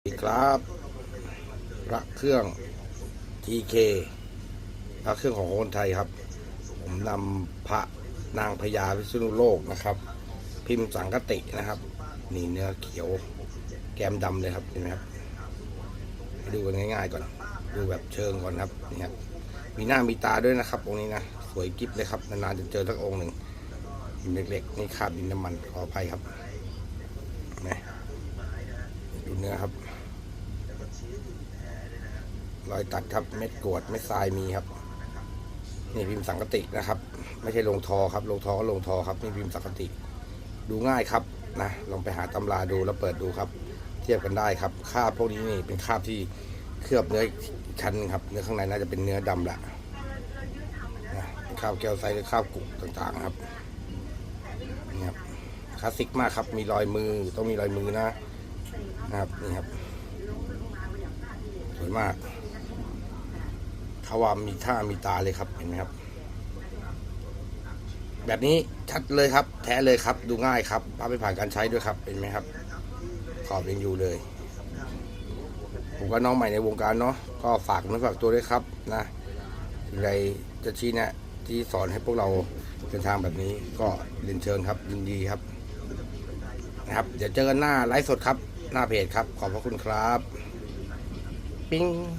สวัสดีครับพระเครื่อง TK พระเครื่องของคนไทยครับ ผมนำพระนางพญาพิษณุโลกนะครับ พิมพ์สังกตินะครับ นี่เนื้อเขียวแก้มดำเลยครับเห็นไหมครับดูกันง่ายๆก่อน ดูแบบเชิงก่อนครับนี่ครับมีหน้ามีตาด้วยนะครับ องค์นี้นะสวยกิ๊บเลยครับนานๆจะเจอสักองค์หนึ่งเล็กๆนี่คาบดินน้ำมันขออภัยครับนะดูเนื้อครับ รอยตัดครับ เม็ดกรวดเม็ดทรายมีครับ นี่พิมพ์สังกตินะครับ ไม่ใช่ลงทอครับ ลงทอก็ลงทอครับ นี่พิมพ์สังกติ ดูง่ายครับนะลองไปหาตำราดูแล้วเปิดดูครับ เทียบกันได้ครับคราบพวกนี้นี่เป็นคราบที่เคลือบเนื้อชั้นครับ เนื้อข้างในน่าจะเป็นเนื้อดำละนะข้าวแก้วไซหรือข้าวกุต่างๆครับนี่ครับคลาสสิกมากครับ มีรอยมือต้องมีรอยมือนะนะครับนี่ครับ วยมากเขาว่ามีท่ามีตาเลยครับเห็นไหมครับ แบบนี้ชัดเลยครับ แท้เลยครับ ดูง่ายครับภาพไม่ผ่านการใช้ด้วยครับเห็นไหมครับ ขอบยังอยู่เลย ผมก็น้องใหม่ในวงการเนาะก็ฝากเนื้อฝากตัวด้วยครับนะสิ่งใดจะชี้แนะที่สอนให้พวกเราเดินทางแบบนี้ก็เรียนเชิญครับยินดีครับนะครับ เดี๋ยวเจอกันหน้าไลฟ์สดครับ หน้าเพจครับ ขอบพระคุณครับ shopping